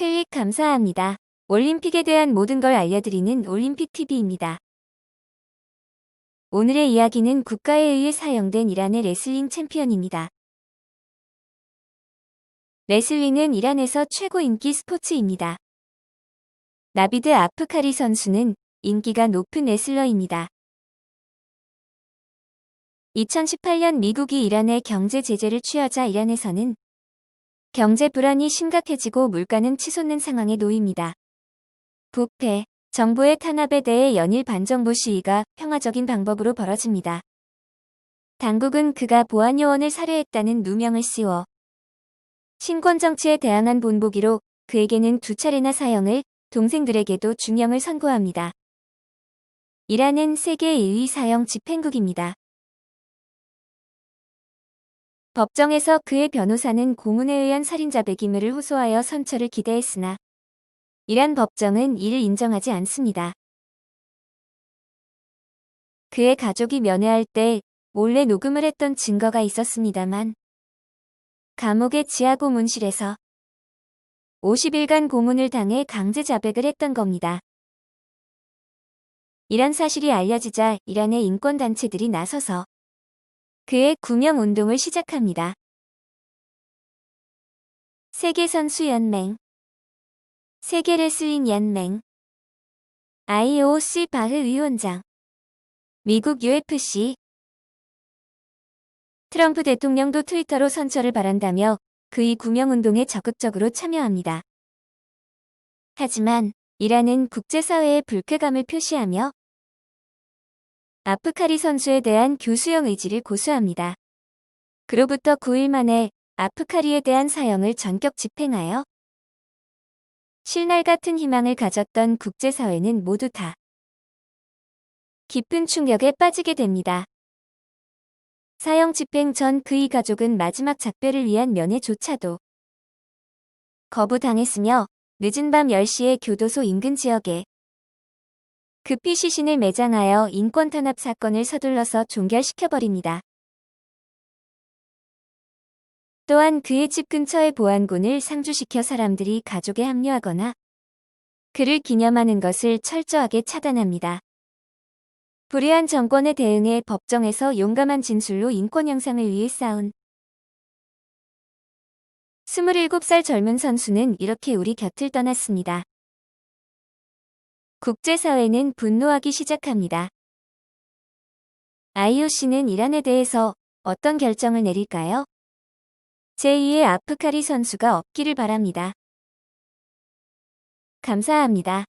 클릭 감사합니다. 올림픽에 대한 모든 걸 알려드리는 올림픽TV입니다. 오늘의 이야기는 국가에 의해 사용된 이란의 레슬링 챔피언입니다. 레슬링은 이란에서 최고 인기 스포츠입니다. 나비드 아프카리 선수는 인기가 높은 레슬러입니다. 2018년 미국이 이란에 경제 제재를 취하자 이란에서는 경제 불안이 심각해지고 물가는 치솟는 상황에 놓입니다. 부패, 정부의 탄압에 대해 연일 반정부 시위가 평화적인 방법으로 벌어집니다. 당국은 그가 보안요원을 살해했다는 누명을 씌워 신권 정치에 대항한 본보기로 그에게는 두 차례나 사형을, 동생들에게도 중형을 선고합니다. 이란은 세계 1위 사형 집행국입니다. 법정에서 그의 변호사는 고문에 의한 살인자 배기물을 호소하여 선처를 기대했으나 이란 법정은 이를 인정하지 않습니다. 그의 가족이 면회할 때 몰래 녹음을 했던 증거가 있었습니다만 감옥의 지하 고문실에서 50일간 고문을 당해 강제 자백을 했던 겁니다. 이란 사실이 알려지자 이란의 인권단체들이 나서서 그의 구명 운동을 시작합니다. 세계선수연맹 세계레슬링 연맹 IOC 바흐 위원장 미국 UFC 트럼프 대통령도 트위터로 선처를 바란다며 그의 구명운동에 적극적으로 참여합니다. 하지만 이란은 국제사회에 불쾌감을 표시하며 아프카리 선수에 대한 교수형 의지를 고수합니다. 그로부터 9일 만에 아프카리에 대한 사형을 전격 집행하여 실날 같은 희망을 가졌던 국제사회는 모두 다 깊은 충격에 빠지게 됩니다. 사형 집행 전 그의 가족은 마지막 작별을 위한 면회조차도 거부당했으며 늦은 밤 10시에 교도소 인근 지역에 급히 시신을 매장하여 인권 탄압 사건을 서둘러서 종결시켜버립니다. 또한 그의 집 근처의 보안군을 상주시켜 사람들이 가족에 합류하거나 그를 기념하는 것을 철저하게 차단합니다. 불의한 정권에 대응해 법정에서 용감한 진술로 인권 형상을 위해 싸운 27살 젊은 선수는 이렇게 우리 곁을 떠났습니다. 국제사회는 분노하기 시작합니다. IOC는 이란에 대해서 어떤 결정을 내릴까요? 제2의 아프카리 선수가 없기를 바랍니다. 감사합니다.